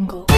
Jungle.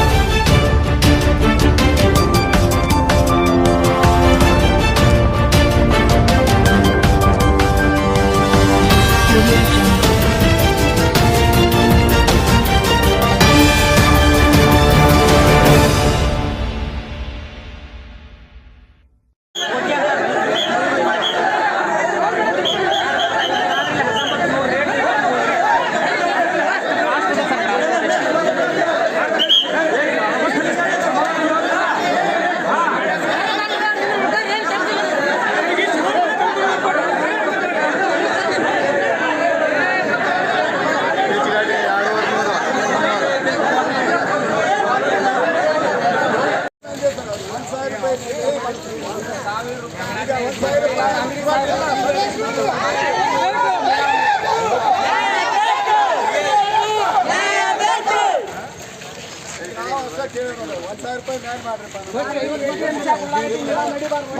ಒಂದ್ ಸಾವಿರ ರೂಪಾಯಿ ಮ್ಯಾಲ್ ಮಾಡ್ರಿಪ್ಪ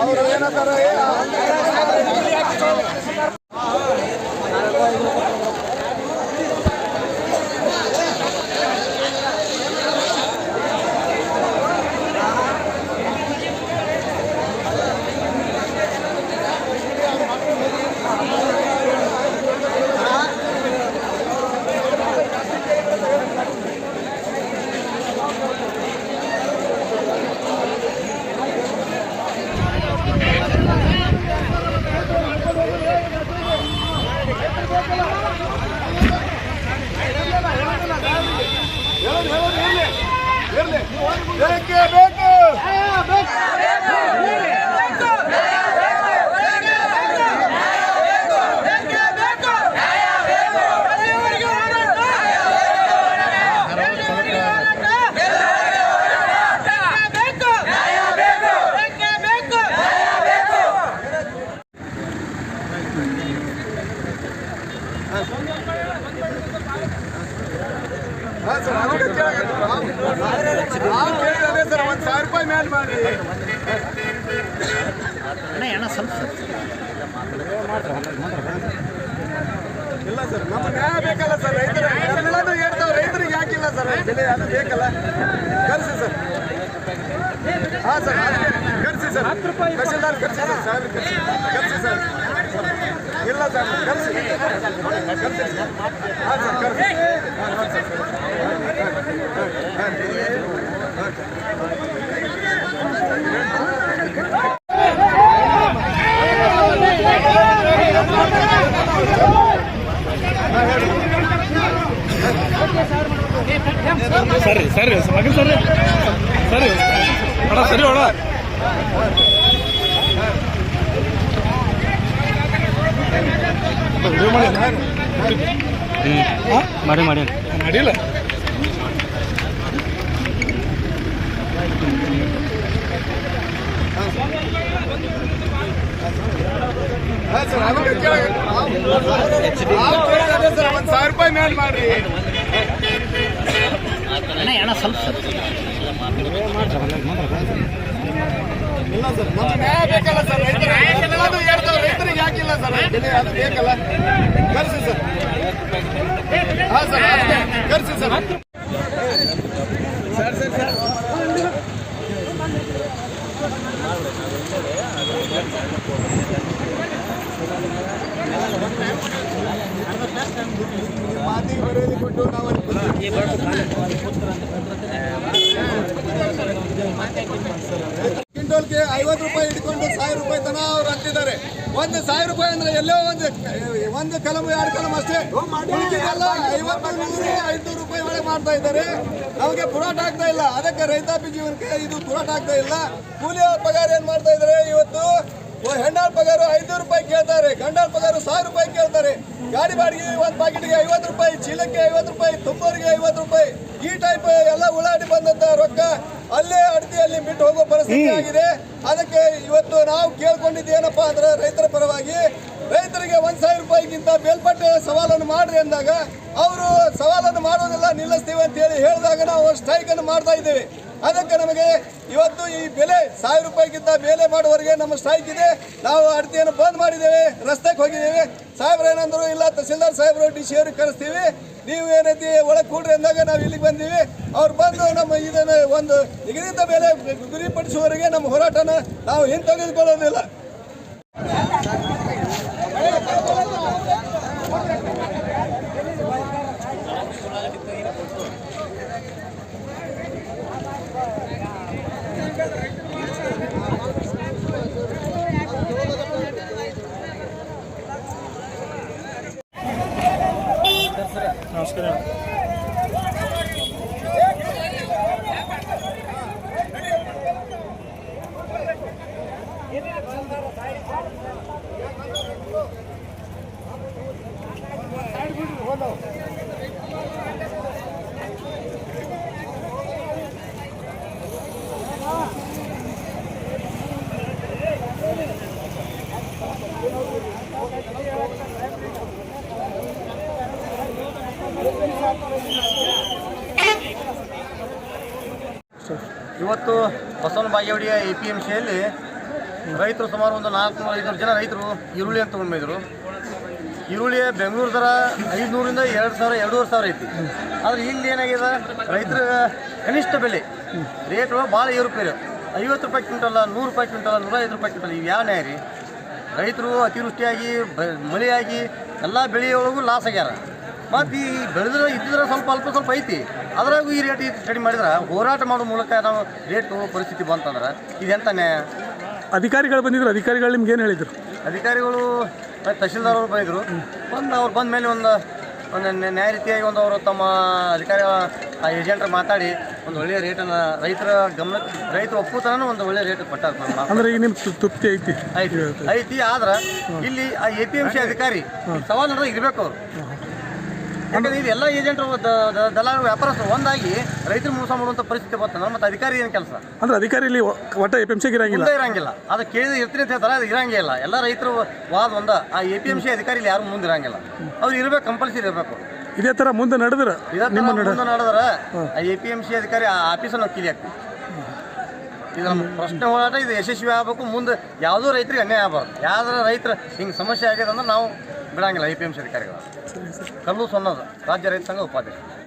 ಅವ್ರು ಏನಂತಾರ ಬೇಕೇ ಬೇಕು. ಹಾ ಸರ್. ನಾವು ಕೇಳಿದ್ರೆ ಸರ್ ಒಂದು ಸಾವಿರ ರೂಪಾಯಿ ಮೇಲೆ ಮಾಡಿ ಇಲ್ಲ ಸರ್. ನಮಗೆ ನ್ಯಾಯ ಬೇಕಲ್ಲ ಸರ್ ರೈತರು ಎಲ್ಲಾನು ಹೇಳ್ತಾವೆ ರೈತರಿಗೆ ಯಾಕಿಲ್ಲ ಸರ್ ಬೆಲೆ ಅದು ಬೇಕಲ್ಲ ಕರ್ಸಿ ಸರ್. ಹಾಂ ಸರ್ ಕರ್ಸಿ ಸರ್. ತಹಶೀಲ್ದಾರ್ ಕರ್ಸಿ ಸರ್ ಕರ್ಸಿ ಕರ್ಸಿ ಸರ್. ಇಲ್ಲ ಸರ್ ಕರ್ಸಿ ಕರ್ಸಿ ಹಾ ಸರ್ ಕರ್ಸಿ ಹಾ, ಹಾ, ಸರ್, ಸರ್. ಸರಿ ಸರಿ ಮಗನ್ ಸರಿ ಸರಿ ಅಣ್ಣ ಸರಿ ಅಣ್ಣ ವಿಡಿಯೋ ಮಾಡಿ ಮಾಡಿ ಮಾಡಿ ಮಾಡಿಲ್ಲ ಹಾ ಸರ್ ಅದಕ್ಕೆ ಕೇಳಾಕತ್ತೀವಿ ನಾವು. ನಾವು ಕೇಳಿದ್ರೆ ಸರ್ ಒಂದ್ ಸಾವಿರ ರೂಪಾಯಿ ಮ್ಯಾಲ್ ಮಾಡ್ರಿ ಇಲ್ಲ ಸರ್. ನಮ್ಮ ನ್ಯಾಯ ಬೇಕಲ್ಲ ಸರ್? ರೈತರ ಎಲ್ಲಾನು ಹೇಳ್ತಾವ ರೈತರಿಗೆ ಯಾಕಿಲ್ಲ ಸರ್? ಬೆಲೆ ಅದು ಬೇಕಲ್ಲ. ಕರ್ಸಿ ಸರ್. ಹಾ ಸರ್ ಅದಕ್ಕೆ ಕರ್ಸಿ ಸರ್. ಸರ್ ಸರ್ ಸರ್ ಮಾತಿಗೆ ಬರೆಯೋದು ಕೊಟ್ಟು ನಾವು ಅಲ್ಲಿ ಕ್ವಿಂಟಲ್ಗೆ ಐವತ್ತು ರೂಪಾಯಿ ಹಿಡ್ಕೊಂಡು ಸಾವಿರ ರೂಪಾಯಿ ತನ ಅವ್ರು ಹಾಕ್ತಿದ್ದಾರೆ. ಒಂದು ಸಾವಿರ ರೂಪಾಯಿ ಅಂದ್ರೆ ಎಲ್ಲೋ ಒಂದು ಒಂದು ಕಲಮು, ಎರಡು ಕಲಮ್ ಅಷ್ಟೇ. ಐವತ್ತು, ನೂರು ರೂಪಾಯಿ ಒಳಗೆ ಮಾಡ್ತಾ ಇದ್ದಾರೆ. ನಮಗೆ ಪುರಾಟ ಆಗ್ತಾ ಇಲ್ಲ. ಅದಕ್ಕೆ ರೈತಾಪಿ ಜೀವನಕ್ಕೆ ಇದು ಪುರಾಟ ಆಗ್ತಾ ಇಲ್ಲ. ಕೂಲಿ ಪಗಾರ ಏನ್ ಮಾಡ್ತಾ ಇದ್ದಾರೆ ಇವತ್ತು? ಹೆಣ್ಣಾಳ ಪಗಾರು ಐನೂರು ರೂಪಾಯಿ ಕೇಳ್ತಾರೆ. ಗಂಡಾಳ ಪಗಾರು ಸಾವಿರ ರೂಪಾಯಿ ಕೇಳ್ತಾರೆ. ಗಾಡಿ ಬಾಡಿಗೆ ಒಂದು ಪಾಕೆಟ್ಗೆ ಐವತ್ತು ರೂಪಾಯಿ, ಚೀಲಕ್ಕೆ ಐವತ್ತು ರೂಪಾಯಿ, ತುಂಬೋರಿಗೆ ಐವತ್ತು ರೂಪಾಯಿ. ಈ ಟೈಪ್ ಎಲ್ಲ ಉಳ್ಳಾಡಿ ಬಂದಂತ ರೊಕ್ಕ ಅಲ್ಲೇ ಅಡತಿಯಲ್ಲಿ ಬಿಟ್ಟು ಹೋಗೋ ಪರಿಸ್ಥಿತಿ ಆಗಿದೆ. ಅದಕ್ಕೆ ಇವತ್ತು ನಾವು ಕೇಳ್ಕೊಂಡಿದ್ದು ಏನಪ್ಪಾ ಅಂದ್ರೆ ರೈತರ ಪರವಾಗಿ ರೈತರಿಗೆ ಒಂದ್ ಸಾವಿರ ರೂಪಾಯಿಗಿಂತ ಮೇಲ್ಪಟ್ಟ ಸವಾಲನ್ನು ಮಾಡ್ರಿ ಅಂದಾಗ ಅವರು ಸವಾಲನ್ನು ಮಾಡೋದಿಲ್ಲ ನಿಲ್ಲಿಸ್ತೀವಿ ಅಂತ ಹೇಳಿ ಹೇಳಿದಾಗ ನಾವು ಸ್ಟ್ರೈಕ್ ಅನ್ನು ಮಾಡ್ತಾ ಇದ್ದೇವೆ. ಅದಕ್ಕೆ ನಮಗೆ ಇವತ್ತು ಈ ಬೆಲೆ ಸಾವಿರ ರೂಪಾಯಿಗಿಂತ ಬೆಲೆ ಮಾಡುವವರೆಗೆ ನಮ್ಮ ಸ್ಟ್ರೈಕ್ ಇದೆ. ನಾವು ಅಡತಿಯನ್ನು ಬಂದ್ ಮಾಡಿದ್ದೇವೆ. ರಸ್ತೆಗೆ ಹೋಗಿದ್ದೇವೆ. ಸಾಹೇಬ್ರು ಏನಂದ್ರು ಇಲ್ಲ ತಹಸೀಲ್ದಾರ್ ಸಾಹೇಬ್ರು ಡಿ ಸಿ ಅವ್ರಿಗೆ ಕರೆಸ್ತೀವಿ. ನೀವು ಏನೈತಿ ಒಳಗೆ ಕೂಡ್ರಿ ಅಂದಾಗ ನಾವು ಇಲ್ಲಿಗೆ ಬಂದೀವಿ. ಅವ್ರು ಬಂದು ನಮ್ಮ ಇದನ್ನು ಒಂದು ನಿಗದಿತ ಬೆಲೆ ಗುರಿಪಡಿಸುವವರೆಗೆ ನಮ್ಮ ಹೋರಾಟನ ನಾವು ಹಿಂತೆಗೆದುಕೊಳ್ಳೋದಿಲ್ಲ. ಇವತ್ತು ಬಸವನ ಬಾಗೇವಾಡಿಯ ಎ ಪಿ ಎಂ ಸಿಯಲ್ಲಿ ರೈತರು ಸುಮಾರು ಒಂದು ನಾಲ್ಕುನೂರ ಐದುನೂರು ಜನ ರೈತರು ಈರುಳ್ಳಿ ಅಂತ ತೊಗೊಂಡಿದ್ರು ಈರುಳ್ಳಿ ಬೆಂಗಳೂರು ದರ ಐದುನೂರಿಂದ ಎರಡು ಸಾವಿರ, ಎರಡೂವರೆ ಸಾವಿರ ಐತಿ. ಆದರೆ ಇಲ್ಲಿ ಏನಾಗಿದೆ? ರೈತರ ಕನಿಷ್ಠ ಬೆಲೆ. ರೇಟು ಭಾಳ ಏರುಪೇರು. ಐವತ್ತು ರೂಪಾಯಿ ಕ್ವಿಂಟಲ್ಲ ನೂರು ರೂಪಾಯಿ ಕ್ವಿಂಟಲ್ಲ ನೂರ ಐದು ರೂಪಾಯಿ ಕ್ವಿಂಟಲ್ ಇವು ಯಾವ ನ್ಯಾಯ ರೀ? ರೈತರು ಅತಿವೃಷ್ಟಿಯಾಗಿ, ಬ, ಮಳೆಯಾಗಿ ಎಲ್ಲ ಬೆಳೆಯೊಳಗೂ ಲಾಸ್ ಆಗ್ಯಾರ. ಮತ್ತು ಈ ಬೆಳೆದ್ರೆ ಇದ್ದಿದ್ರೆ ಸ್ವಲ್ಪ ಅಲ್ಪ ಸ್ವಲ್ಪ ಐತಿ. ಅದರಾಗೂ ಈ ರೇಟ್ ಕಡಿಮೆ ಮಾಡಿದ್ರೆ ಹೋರಾಟ ಮಾಡೋ ಮೂಲಕ ನಾವು ರೇಟು ಪರಿಸ್ಥಿತಿ ಬಂತಂದ್ರೆ ಇದೆಂತ ನ್ಯಾಯ ಅಧಿಕಾರಿಗಳು ಬಂದಿದ್ರು ಅಧಿಕಾರಿಗಳು ನಿಮ್ಗೆ ಏನು ಹೇಳಿದ್ರು? ಅಧಿಕಾರಿಗಳು ತಹಶೀಲ್ದಾರ್ ಅವರು ಬಂದಿದ್ರು. ಬಂದು ಅವ್ರು ಬಂದ ಮೇಲೆ ಒಂದು ಒಂದು ನ್ಯಾ- ನ್ಯಾಯ ರೀತಿಯಾಗಿ ಒಂದು ಅವರು ತಮ್ಮ ಅಧಿಕಾರಿ ಆ ಏಜೆಂಟ್ರು ಮಾತಾಡಿ ಒಂದು ಒಳ್ಳೆಯ ರೇಟನ್ನು ರೈತರ ಗಮನ ರೈತರು ಒಪ್ಪುತ್ತಾನ ಒಂದು ಒಳ್ಳೆಯ ರೇಟ್ ಕೊಟ್ಟಾರ ನಮ್ಮ ಅಂದ್ರೆ ಈಗ ನಿಮ್ಮ ತೃಪ್ತಿ ಐತಿ? ಐತಿ. ಐತಿ ಆದ್ರೆ ಇಲ್ಲಿ ಆ ಎ ಪಿ ಎಂ ಸಿ ಅಧಿಕಾರಿ ಸವಾಲು ನಡೆದಾಗ ಇರ್ಬೇಕು ಅವರು. ಯಾಕಂದ್ರೆ ಇದು ಎಲ್ಲ ಏಜೆಂಟ್ರು ದಲಾಲ ವ್ಯಾಪಾರಸ್ಥರು ಒಂದಾಗಿ ರೈತರು ಮೋಸ ಮಾಡುವಂಥ ಪರಿಸ್ಥಿತಿ ಬರ್ತದೆ. ಮತ್ತೆ ಅಧಿಕಾರಿ ಏನು ಕೆಲಸ? ಅಂದ್ರೆ ಅಧಿಕಾರಿ ಇಲ್ಲಿ ಒಟ್ಟ ಎ ಪಿ ಎಂ ಸಿಗೆ ಇರಂಗಿಲ್ಲ. ಇರಂಗಿಲ್ಲ. ಅದು ಕೇಳಿದ್ರೆ ಇರ್ತೀನಿ ಅಂತ ಹೇಳ್ತಾರೆ ಅದು ಇರಂಗೇ ಇಲ್ಲ. ಎಲ್ಲ ರೈತರು ವಾದ ಒಂದ ಆ ಎ ಪಿ ಎಂ ಸಿ ಅಧಿಕಾರಿ ಇಲ್ಲಿ ಯಾರು ಮುಂದೆ ಇರಂಗಿಲ್ಲ. ಅವ್ರು ಇರ್ಬೇಕು ಕಂಪಲ್ಸರಿ ಇರಬೇಕು. ಇದೇ ತರ ಮುಂದೆ ನಡೆದ್ರ ಥರ ಮುಂದೆ ನಡೆದ್ರೆ ಆ ಎ ಪಿ ಎಂ ಸಿ ಅಧಿಕಾರಿ ಆ ಆಫೀಸನ್ನು ಕೀಲಿ ಹಾಕ್ತೀವಿ ಇದು ನಮ್ಮ ಪ್ರಶ್ನೆ ಹೋರಾಟ ಇದು ಯಶಸ್ವಿ ಆಗಬೇಕು. ಮುಂದೆ ಯಾವುದೋ ರೈತರಿಗೆ ಅನ್ಯಾಯ ಆಗಬಾರ್ದು. ಯಾವ್ದಾರ ರೈತರ ಹಿಂಗೆ ಸಮಸ್ಯೆ ಆಗಿದೆ ಅಂದ್ರೆ ನಾವು ಬಿಡಂಗಿಲ್ಲ ಎ ಪಿ ಎಂ ಸಿ ಅಧಿಕಾರಿಗಳು ಕಲ್ಲು ಸೊನ್ನದು ರಾಜ್ಯ ರೈತ ಸಂಘ ಉಪಾಧ್ಯಕ್ಷ